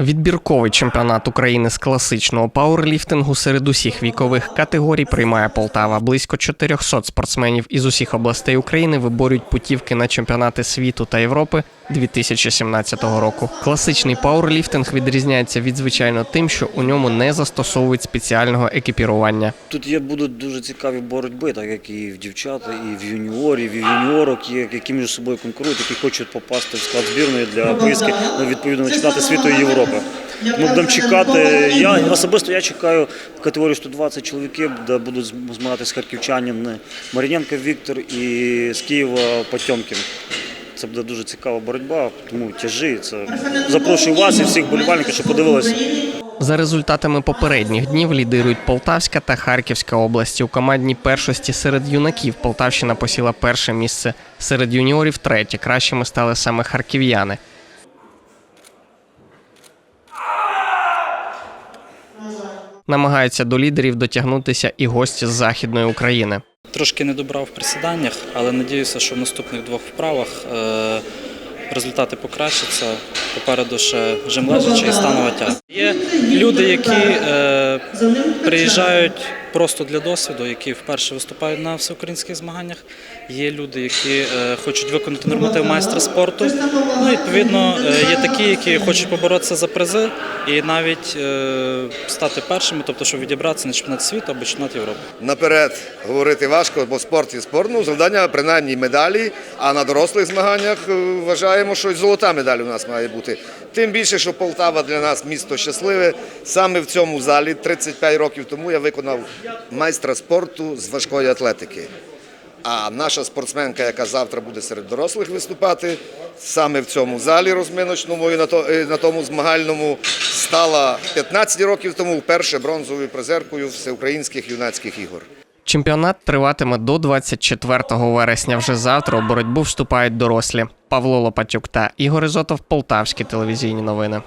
Відбірковий чемпіонат України з класичного пауерліфтингу серед усіх вікових категорій приймає Полтава. Близько 400 спортсменів із усіх областей України виборюють путівки на чемпіонати світу та Європи 2017 року. Класичний пауерліфтинг відрізняється від звичайно тим, що у ньому не застосовують спеціального екіпірування. Тут є будуть дуже цікаві боротьби, так як і в дівчат, і в юніорів, і в юніорок, які між собою конкурують, які хочуть попасти в склад збірної для поїздки ну, відповідно на світу і Європи. Ми будемо чекати. Я особисто я чекаю в категорії 120 чоловіків, де будуть змагатися харківчанин Маріненко Віктор і з Києва Потьомкін. Це буде дуже цікава боротьба, тому тяжі. Це запрошую вас і всіх болівальників, щоб подивилися. За результатами попередніх днів лідирують Полтавська та Харківська області. У командній першості серед юнаків Полтавщина посіла перше місце, серед юніорів третє. Кращими стали саме харків'яни. Намагаються до лідерів дотягнутися і гості з Західної України. Трошки не добрав в присіданнях, але надіюся, що в наступних двох вправах е, результати покращаться. Попереду ще жим лежачи і станова. Є люди, які е, приїжджають просто для досвіду, які вперше виступають на всеукраїнських змаганнях. Є люди, які е, хочуть виконати норматив майстра спорту. Ну, відповідно, е, є такі, які хочуть поборотися за призи і навіть е, стати першими, тобто, щоб відібратися на чемпіонат світу або чемпіонат Європи. Наперед говорити важко, бо спорт є спорт. Ну, завдання принаймні медалі, а на дорослих змаганнях вважаємо, що золота медаль у нас має бути. Тим більше, що Полтава для нас місто щасливе. Саме в цьому залі 35 років тому я виконав майстра спорту з важкої атлетики. А наша спортсменка, яка завтра буде серед дорослих виступати, саме в цьому залі розминочному і на, тому змагальному стала 15 років тому вперше бронзовою призеркою всеукраїнських юнацьких ігор. Чемпіонат триватиме до 24 вересня. Вже завтра у боротьбу вступають дорослі. Павло Лопатюк та Ігор Ізотов, Полтавські телевізійні новини.